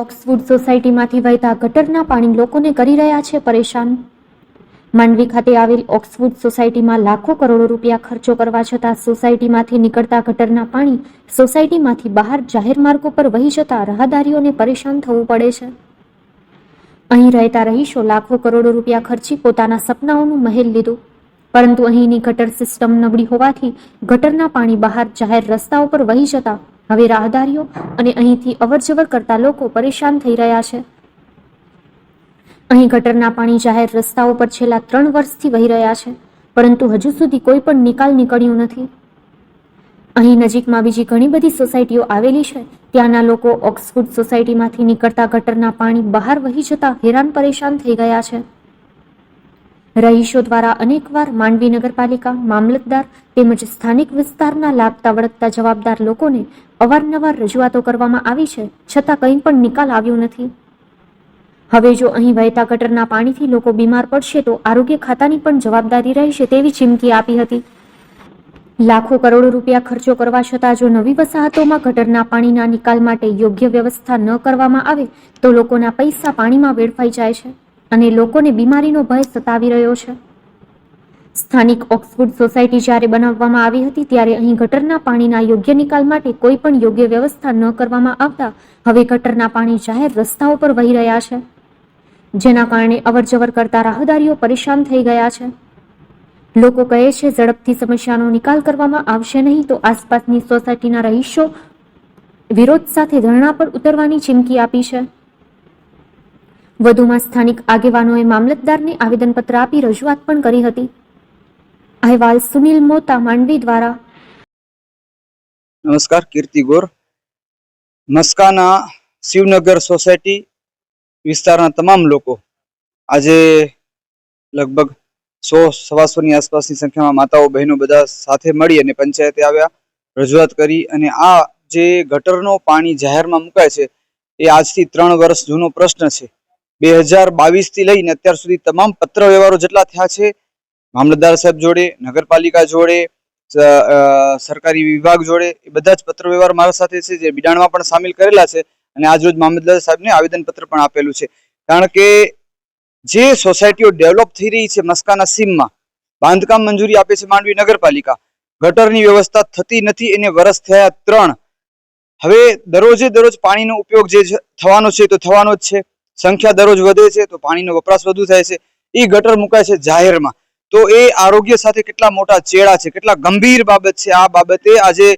ઓક્સફુડ સોસાયટીમાંથી વહેતા ગટરના પાણી લોકોને કરી રહ્યા છે પરેશાન. માંડવી ખાતે આવેલ ઓક્સફોર્ડ સોસાયટીમાં લાખો કરોડો રૂપિયા ખર્ચો કરવા છતાં સોસાયટીમાંથી નીકળતા ગટરના પાણી સોસાયટીમાંથી બહાર જાહેર માર્ગો પર વહી જતા રાહદારીઓને પરેશાન થવું પડે છે. અહીં રહેતા રહીશો લાખો કરોડો રૂપિયા ખર્ચી પોતાના સપનાઓનું મહેલ લીધું. પરંતુ અહીંની ગટર સિસ્ટમ નબળી હોવાથી ગટરના પાણી બહાર જાહેર રસ્તાઓ પર વહી જતા હવે રાહદારીઓ અને અહીંથી અવરજવર કરતા લોકો પરેશાન થઈ રહ્યા છે. અહીં ગટરના પાણી જાહેર રસ્તાઓ પર છેલ્લા ત્રણ વર્ષથી વહી રહ્યા છે, પરંતુ હજુ સુધી કોઈ પણ નિકાલ નીકળ્યું નથી. અહીં નજીકમાં બીજી ઘણી બધી સોસાયટીઓ આવેલી છે, ત્યાંના લોકો ઓક્સફોર્ડ સોસાયટીમાંથી નીકળતા ગટરના પાણી બહાર વહી જતા હેરાન પરેશાન થઈ ગયા છે. રહીશો દ્વારા અનેકવાર માંડવી નગરપાલિકા, મામલતદાર તેમજ સ્થાનિક વિસ્તારના લાગતા વળગતા જવાબદાર લોકોને અવારનવાર રજૂઆતો કરવામાં આવી છે, છતાં કંઈ પણ નિકાલ આવ્યો નથી. હવે જો અહીં વહેતા ગટરના પાણીથી લોકો બીમાર પડશે તો આરોગ્ય ખાતાની પણ જવાબદારી રહેશે તેવી ચીમકી આપી હતી. લાખો કરોડો રૂપિયા ખર્ચો કરવા છતાં જો નવી વસાહતોમાં ગટરના પાણીના નિકાલ માટે યોગ્ય વ્યવસ્થા ન કરવામાં આવે તો લોકોના પૈસા પાણીમાં વેડફાઈ જાય છે. અને લોકોને બીમારીનો ભય સતાવી રહ્યો છે. સ્થાનિક ઓક્સફોર્ડ સોસાયટી જ્યારે બનાવવામાં આવી હતી, ત્યારે અહીં ગટરના પાણીના યોગ્ય નિકાલ માટે કોઈ પણ યોગ્ય વ્યવસ્થા ન કરવામાં આવતા હવે ગટરના પાણી જાહેર રસ્તાઓ પર વહી રહ્યા છે. જેના કારણે અવરજવર કરતા રાહદારીઓ પરેશાન થઈ ગયા છે. લોકો કહે છે, ઝડપથી સમસ્યાનો નિકાલ કરવામાં આવશે નહીં તો આસપાસની સોસાયટીના રહીશો વિરોધ સાથે ધરણા પર ઉતરવાની ચીમકી આપી છે. વધુમાં સ્થાનિક આગેવાનોએ મામલતદારને આવેદનપત્ર આપી રજૂઆત પણ કરી હતી. અહેવાલ સુનિલ મોતા માંડવી દ્વારા. નમસ્કાર, કીર્તિ ગોર. મસ્કાના શિવનગર સોસાયટી વિસ્તારના તમામ લોકો આજે લગભગ સો, સવાસોની આસપાસની સંખ્યામાં માતાઓ, બહેનો બધા સાથે મળી અને પંચાયતે આવ્યા, રજૂઆત કરી અને આ જે ગટરનો પાણી જાહેરમાં મુકાય છે, એ આજથી ત્રણ વર્ષ જૂનો પ્રશ્ન છે. બે હજાર બાવીસથી લઈને અત્યાર સુધી તમામ પત્ર વ્યવહારો જેટલા થયા છે, મામલતદાર સાહેબ જોડે, નગરપાલિકા જોડે સરકારી વિભાગ જોડે, એ બધા જ પત્ર વ્યવહાર મારા સાથે છે જે બિડાણમાં પણ સામેલ કરેલા છે અને આજરોજ મામલતદાર સાહેબને આવેદનપત્ર પણ આપેલું છે. કારણ કે જે સોસાયટીઓ ડેવલપ થઈ રહી છે મસ્કાના સીમમાં, બાંધકામ મંજૂરી આપે છે માંડવી નગરપાલિકા, ગટરની વ્યવસ્થા થતી નથી, એને વરસ થયા ત્રણ. હવે દરરોજે દરરોજ પાણીનો ઉપયોગ જે થવાનો છે તો થવાનો જ છે. સંખ્યા દરરોજ વધે છે, તો પાણીનો વપરાશ વધુ થાય છે. એ ગટર મુકાય છે જાહેરમાં. તો એ આરોગ્ય સાથે કેટલા મોટા ચેડા છે, કેટલા ગંભીર બાબત છે આ બાબતે આજે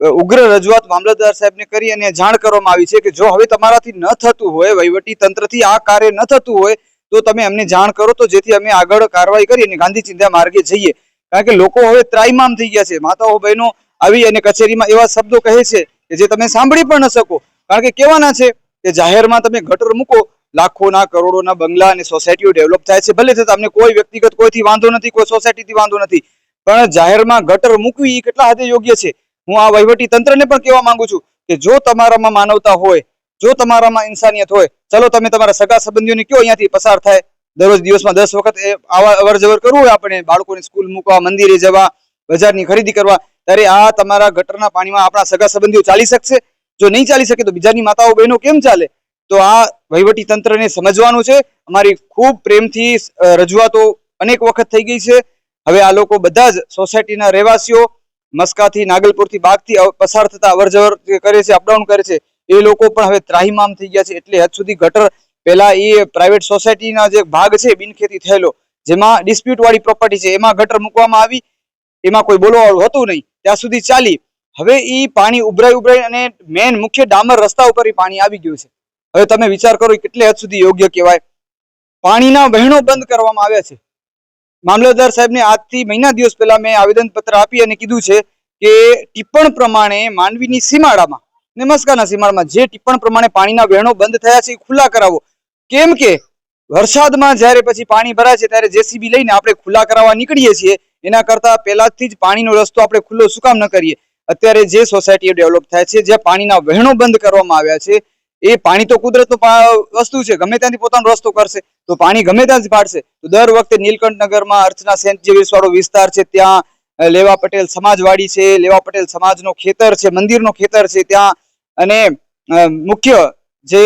ઉગ્ર રજૂઆત મામલતદાર સાહેબને કરી અને જાણ કરવામાં આવી છે કે જો હવે તમારાથી ન થતું હોય, વહીવટી તંત્રથી આ કાર્ય ન થતું હોય, તો તમે અમને જાણ કરો તો જેથી અમે આગળ કાર્યવાહી કરી અને ગાંધી ચિંતા માર્ગે જઈએ. કારણ કે લોકો હવે ત્રાઈમામ થઈ ગયા છે. માતાઓ, બહેનો આવી અને કચેરીમાં એવા શબ્દો કહે છે કે જે તમે સાંભળી પણ ન શકો. કારણ કે કેવાના છે કે જાહેરમાં તમે ગટર મૂકો, લાખોના, કરોડોના બંગલા અને સોસાયટીઓ ડેવલપ થાય છે. ભલે તમને કોઈ વ્યક્તિગત કોઈથી વાંધો નથી, કોઈ સોસાયટીથી વાંધો નથી, પણ જાહેરમાં ગટર મૂકવી કેટલા હદે યોગ્ય છે? હું આ વહીવટી તંત્રને પણ કહેવા માંગુ છું કે જો તમારામાં માનવતા હોય, જો તમારામાં ઇન્સાનિયત હોય, ચલો તમે તમારા સગા સંબંધીઓને કયો અહીંયાથી પસાર થાય? દરરોજ દિવસમાં દસ વખત એ આવા અવર જવર કરવું હોય આપણે બાળકોને સ્કૂલ મૂકવા, મંદિરે જવા, બજારની ખરીદી કરવા, ત્યારે આ તમારા ગટરના પાણીમાં આપણા સગા સંબંધીઓ ચાલી શકશે? જો નહીં ચાલી શકે તો બીજાની માતાઓ બહેનો કેમ ચાલે? તો આ વહીવટી તંત્રને સમજવાનું છે. અમારી ખૂબ પ્રેમથી રજૂઆતો અનેક વખત થઈ ગઈ છે. હવે આ લોકો બધા જ સોસાયટીના રહેવાસીઓ મસ્કાથી, નાગલપુરથી, બાગથી પસાર થતા અવરજવર કરે છે, અપડાઉન કરે છે, એ લોકો પણ હવે ત્રાહિમામ થઈ ગયા છે. એટલે હદ સુધી ગટર પહેલા એ પ્રાઇવેટ સોસાયટીના જે ભાગ છે, બિનખેતી થયેલો, જેમાં ડિસ્પ્યુટ વાળી પ્રોપર્ટી છે, એમાં ગટર મૂકવામાં આવી, એમાં કોઈ બોલવાવાળું હતું નહીં. ત્યાં સુધી ચાલી હવે એ પાણી ઉભરાઈ ઉભરાઈ અને મેન મુખ્ય ડામર રસ્તા ઉપર પાણી આવી ગયું છે. હવે તમે વિચાર કરો કેટલે હદ સુધી યોગ્ય કહેવાય. પાણીના વહેણો બંધ કરવામાં આવ્યા છે. મામલતદાર સાહેબને આજથી મહિના દિવસ પહેલા મેં આવેદન પત્ર આપી અને કીધું છે કે ટિપ્પણ પ્રમાણે માંડવીની સીમાડામાં ને મસ્કાના સીમાડામાં જે ટિપ્પણ પ્રમાણે પાણીના વહેણો બંધ થયા છે એ ખુલ્લા કરાવો. કેમ કે વરસાદમાં જ્યારે પછી પાણી ભરાય છે ત્યારે જેસીબી લઈને આપણે ખુલ્લા કરાવવા નીકળીએ છીએ. એના કરતા પહેલાથી જ પાણીનો રસ્તો આપણે ખુલ્લો શું કામ ન કરીએ. અત્યારે જે સોસાયટીઓ ડેવલપ થાય છે, જ્યાં પાણીના વહેણો બંધ કરવામાં આવ્યા છે, એ પાણી તો કુદરતનું વસ્તુ છે, ગમે ત્યાંથી પોતાનો રસ્તો કરશે, તો પાણી ગમે ત્યાંથી પાડશે, તો દર વખતે નીલકંઠ નગરમાં અર્ચના સેન્ટ જેવીસ વાળો વિસ્તાર છે, ત્યાં લેવા પટેલ સમાજવાડી છે, લેવા પટેલ સમાજનો ખેતર છે, મંદિરનો ખેતર છે, ત્યાં, અને મુખ્ય જે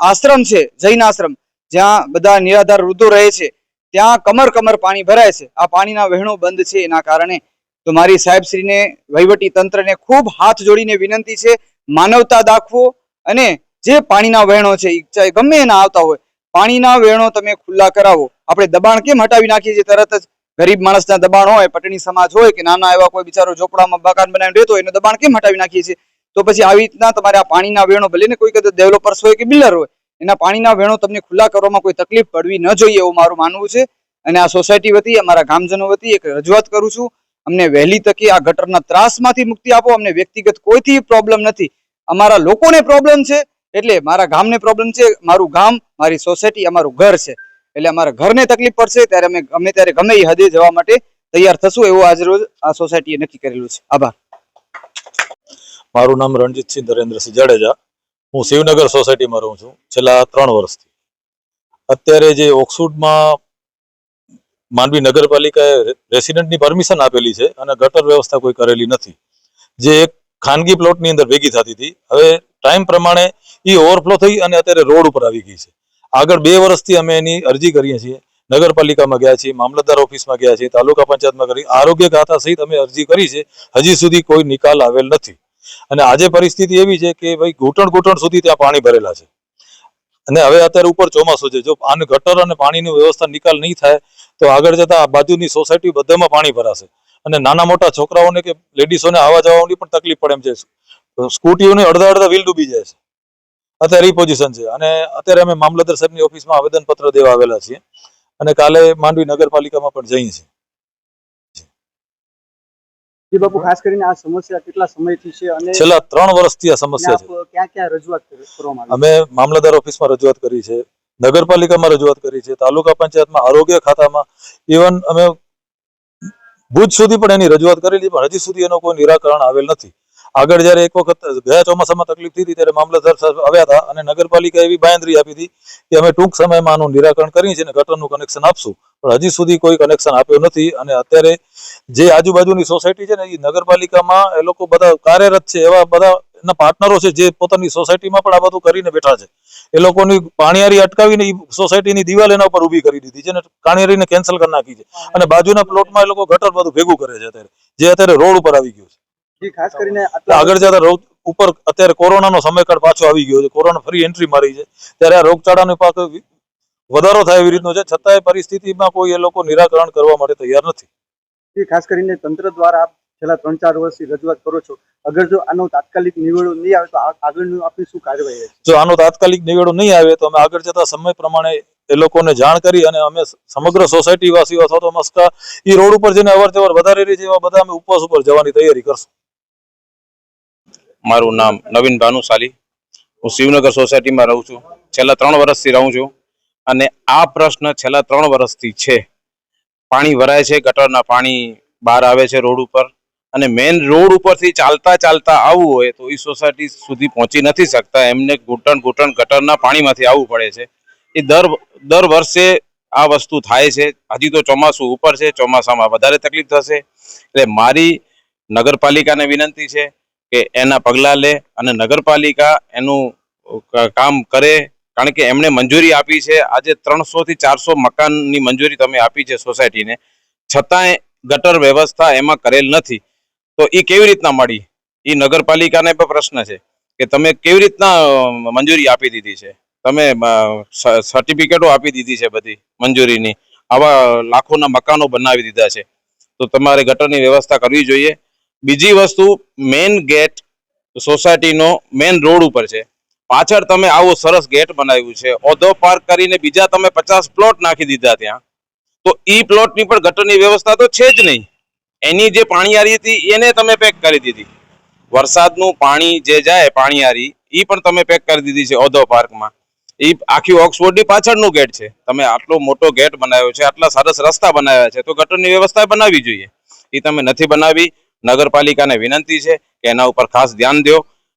આશ્રમ છે, જૈન આશ્રમ, જ્યાં બધા નિરાધાર વૃદ્ધો રહે છે, ત્યાં કમર કમર પાણી ભરાય છે, આ પાણીના વહેણો બંધ છે, એના કારણે તો મારી સાહેબશ્રીને, વહીવટી તંત્રને ખૂબ હાથ જોડીને વિનંતી છે, માનવતા દાખવો અને જે પાણીના વહેણો છે ઈચ્છા ગમે એના આવતા હોય, પાણીના વહેણો તમે ખુલ્લા કરાવો. આપણે દબાણ કેમ હટાવી નાખીએ છીએ? તરત જ ગરીબ માણસના દબાણ હોય, પટણી સમાજ હોય કે નાના એવા કોઈ બિચારો ઝોપડામાં મકાન બનાવીને રહેતો હોય, એનું દબાણ કેમ હટાવી નાખીએ છીએ? તો પછી આવી રીતના તમારે આ પાણીના વેણો, ભલે ને કોઈ કદાચ ડેવલપર્સ હોય કે બિલ્ડર હોય, એના પાણીના વેણો તમને ખુલ્લા કરવામાં કોઈ તકલીફ પડવી ન જોઈએ એવું મારું માનવું છે. અને આ સોસાયટી વતી, અમારા ગામજનો વતી એક રજૂઆત કરું છું. અમને વહેલી તકે આ ગટરના ત્રાસમાંથી મુક્તિ આપો. અમને વ્યક્તિગત કોઈથી પ્રોબ્લેમ નથી. અમારા લોકોને પ્રોબ્લેમ છે, એટલે મારા ગામને પ્રોબ્લેમ છે, મારું ગામ, મારી સોસાયટી અમારું ઘર છે. એટલે અમારા ઘરને તકલીફ પડશે ત્યારે અમે ગમે ત્યારે ગમે એ હદે જવા માટે તૈયાર થશું એવું આજ આ સોસાયટીએ નક્કી કરેલું છે. આભાર. મારું નામ રણજીતસિંહ ધરેન્દ્રસિંહ જાડેજા. હું શિવનગર સોસાયટીમાં રહું છું. છેલ્લા ત્રણ વર્ષથી. અત્યારે જે ઓક્સફોર્ડમાં માંડવી નગરપાલિકાએ રેસિડેન્ટની પરમિશન આપેલી છે અને ગટર વ્યવસ્થા કોઈ કરેલી નથી. જે એક ખાનગી પ્લોટની અંદર ભેગી થતી હતી. હવે ટાઈમ પ્રમાણે એ ઓવરફ્લો થઈ અને અત્યારે રોડ ઉપર આવી ગઈ છે. આગળ બે વર્ષથી અમે એની અરજી કરીએ છીએ. નગરપાલિકામાં ગયા છીએ, મામલતદાર ઓફિસમાં ગયા છીએ, તાલુકા પંચાયતમાં કરી, આરોગ્ય ખાતા સહિત અમે અરજી કરી છે. હજી સુધી કોઈ નિકાલ આવેલ નથી. અને આજે પરિસ્થિતિ એવી છે કે ભાઈ ઘૂંટણ ઘૂંટણ સુધી ત્યાં પાણી ભરેલા છે. અને હવે અત્યારે ઉપર ચોમાસું છે. જો આને ગટર અને પાણીની વ્યવસ્થા નિકાલ નહીં થાય, તો આગળ જતા આ બાજુની સોસાયટી બધામાં પાણી ભરાશે. અને નાના મોટા છોકરાઓને કે લેડીઝોને આવવા જવાની પણ તકલીફ પડે એમ છે. સ્કૂટીઓને અડધા અડધા વ્હીલ ડૂબી જાય છે. અત્યારે એ પોઝિશન છે. અને અત્યારે અમે મામલતદાર સાહેબની ઓફિસમાં આવેદનપત્ર દેવા આવેલા છીએ. અને કાલે માંડવી નગરપાલિકામાં પણ જઈએ છીએ. જી બાપુ ખાસ કરીને આ સમસ્યા કેટલા સમયથી છે અને છેલ્લા ત્રણ વર્ષથી આ સમસ્યા છે. ક્યાં ક્યાં રજૂઆત કરવામાં અમે મામલતદાર ઓફિસમાં રજૂઆત કરી છે નગરપાલિકામાં રજૂઆત કરી છે તાલુકા પંચાયતમાં આરોગ્ય ખાતામાં. ઇવન અમે ભુજ સુધી પણ એની રજૂઆત કરેલી પણ હજી સુધી એનો કોઈ નિરાકરણ આવેલ નથી. આગળ જ્યારે એક વખત ગયા ચોમાસામાં તકલીફ થઈ હતી ત્યારે મામલતદાર સાહેબ આવ્યા હતા અને નગરપાલિકા એવી બાંયધરી આપી હતી કે અમે ટૂંક સમયમાં આનું નિરાકરણ કરી છે અને ગટરનું કનેક્શન આપશું. પણ હજી સુધી કોઈ કનેક્શન આપ્યું નથી અને અત્યારે જે આજુબાજુની સોસાયટી છે ને એ નગરપાલિકામાં એ લોકો બધા કાર્યરત છે એવા બધા એના પાર્ટનરો છે જે પોતાની સોસાયટીમાં પણ આ બધું કરીને બેઠા છે. એ લોકોની પાણીયારી અટકાવીને સોસાયટીની દિવાલ એના ઉપર ઊભી કરી દીધી છે અને પાણીયારીને કેન્સલ કરી નાખી છે. અને બાજુના પ્લોટમાં એ લોકો ગટર બધું ભેગું કરે છે અત્યારે જે અત્યારે રોડ ઉપર આવી ગયું છે. ખાસ કરીને આગળ જતા રોગ ઉપર અત્યારે કોરોનાનો સમયકાળ પાછો આવી ગયો છે. કોરોના ફરી એન્ટ્રી મારી છે. ત્યારે આ રોગચાળાનો પાક વધારો થાય એવી રીતનો છે. છતાંય પરિસ્થિતિમાં કોઈ એ લોકો નિરાકરણ કરવા માટે તૈયાર નથી. ખાસ કરીને તંત્ર દ્વારા આપ છેલ્લા ત્રણ ચાર વર્ષથી રજૂઆત કરો છો. અગર જો આનો તાત્કાલિક નિવેડો નહીં આવે તો આગળનું આપણી શું કાર્યવાહી જો આનો તાત્કાલિક નિવેડો નહીં આવે તો અમે આગળ જતા સમય પ્રમાણે એ લોકોને જાણ કરી અને અમે સમગ્ર સોસાયટી વાસીઓ અથવા તો મસ્કા એ રોડ ઉપર જઈને અવર જવર વધારે રહી છે એવા બધા અમે ઉપવાસ ઉપર જવાની તૈયારી કરશું. મારું નામ નવીન ભાનુશાલી. હું શિવનગર સોસાયટીમાં રહું છું. છેલ્લા ત્રણ વર્ષથી રહું છું. અને આ પ્રશ્ન છેલ્લા ત્રણ વર્ષથી છે. પાણી ભરાય છે, ગટરના પાણી બહાર આવે છે રોડ ઉપર. અને મેઇન રોડ ઉપરથી ચાલતા ચાલતા આવવું હોય તો એ સોસાયટી સુધી પહોંચી નથી શકતા. એમને ઘૂંટણ ઘૂંટણ ગટરના પાણીમાંથી આવવું પડે છે. એ દર દર વર્ષે આ વસ્તુ થાય છે. હજી તો ચોમાસું ઉપર છે. ચોમાસામાં વધારે તકલીફ થશે. એટલે મારી નગરપાલિકાને વિનંતી છે કે એના પગલાં લે અને નગરપાલિકા એનું કામ કરે કારણ કે એમણે મંજૂરી આપી છે. આજે ત્રણસો થી ચારસો મકાનની મંજૂરી તમે આપી છે સોસાયટીને. છતાંય ગટર વ્યવસ્થા એમાં કરેલ નથી. તો એ કેવી રીતના મળી? એ નગરપાલિકાને પણ પ્રશ્ન છે કે તમે કેવી રીતના મંજૂરી આપી દીધી છે? તમે સર્ટિફિકેટો આપી દીધી છે બધી મંજૂરીની. આવા લાખોના મકાનો બનાવી દીધા છે. તો તમારે ગટરની વ્યવસ્થા કરવી જોઈએ. બીજી વસ્તુ, મેઇન ગેટ સોસાયટીનો મેઇન રોડ ઉપર છે. પાછળ તમે આવો સરસ ગેટ બનાવ્યું છે. ઓધો પાર્ક કરીને બીજા તમે પચાસ પ્લોટ નાખી દીધા ત્યાં. તો ઈ પ્લોટની પણ ગટરની વ્યવસ્થા તો છે જ નહીં. એની જે પાણીયારી હતી, એને તમે પેક કરી દીધી. વરસાદનું પાણી જે જાય, પાણીયારી, ઈ પણ તમે પેક કરી દીધી છે ઓધો પાર્કમાં ઈ આખી ઓક્સફોર્ડની પાછળનું ગેટ છે. તમે આટલો મોટો ગેટ બનાવ્યો છે, આટલા સરસ રસ્તા બનાવ્યા છે, તો ગટરની વ્યવસ્થા બનાવવી જોઈએ. એ તમે નથી બનાવી. નગરપાલિકાને વિનંતી છે કે એના ઉપર ખાસ ધ્યાન દો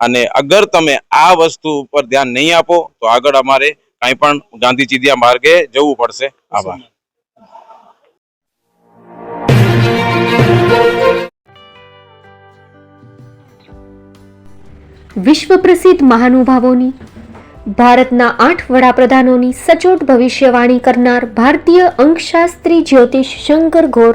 અને અગર તમે આ વસ્તુ ઉપર ધ્યાન નહીં આપો, તો આગળ અમારે કાંઈ પણ ગાંધી માર્ગે જવું પડશે. આભાર. વિશ્વ પ્રસિદ્ધ મહાનુભાવોની, ભારતના આઠ વડાપ્રધાનોની સચોટ ભવિષ્યવાણી કરનાર ભારતીય અંકશાસ્ત્રી જ્યોતિષ શંકર ઘોર